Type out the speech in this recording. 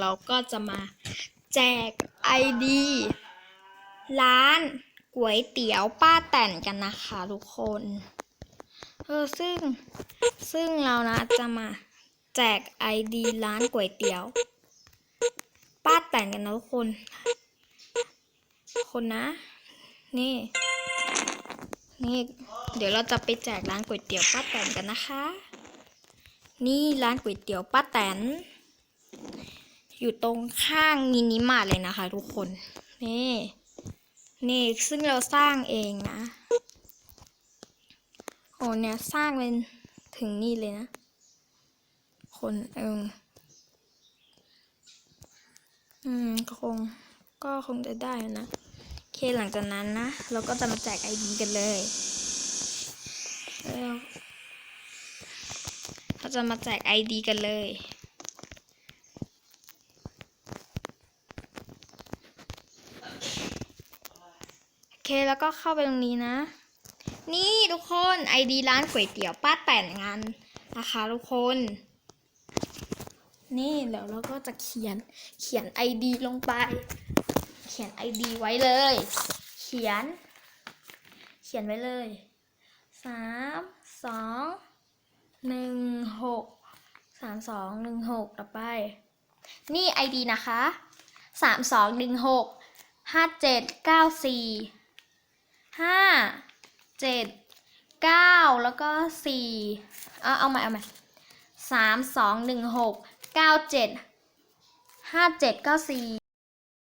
เราก็จะมาแจกไอดีร้านก๋วยเตี๋ยวป้าแต่นกันนะคะทุกคนเออซึ่งซึ่งเรานะจะมาแจกไอดีร้านก๋วยเตี๋ยว ป้าแต่นกันนะทุกคน คนนะ นี่ นี่ เดี๋ยวเราจะไปแจกร้านก๋วยเตี๋ยวป้าแตนกันนะคะ นี่ร้านก๋วยเตี๋ยวป้าแตน อยู่ตรงข้างมินิมาร์ทเลยนะคะ ทุกคน นี่ นี่ซึ่งเราสร้างเองนะ โอ้เนี่ยสร้างเป็นถึงนี่เลยนะ คนเอออืมก็คง ก็คงจะได้นะโอเคหลังจากนั้นนะ เราก็จะมาแจกไอดีกันเลยเราจะมาแจกไอดีกันเลย เคแล้วก็เข้าไปตรงนี้นะ นี่ทุกคนไอดีร้านก๋วยเตี๋ยวป้าแต่นงานนะคะทุกคน นี่เดี๋ยวเราก็จะเขียนเขียนไอดีลงไป เขียน ID ไว้เลย เขียน เขียนไว้เลยสามสองหนึ่งหกสามสองหนึ่งหกต่อไป นี่ ID นะคะสามสองหนึ่งหกห้าเจ็ดเก้าสี่ ห้าเจ็ดเก้าแล้วก็สี่เอาเอาใหม่เอาใหม่สามสองหนึ่งหกเก้าเจ็ดห้าเจ็ดเก้าสี่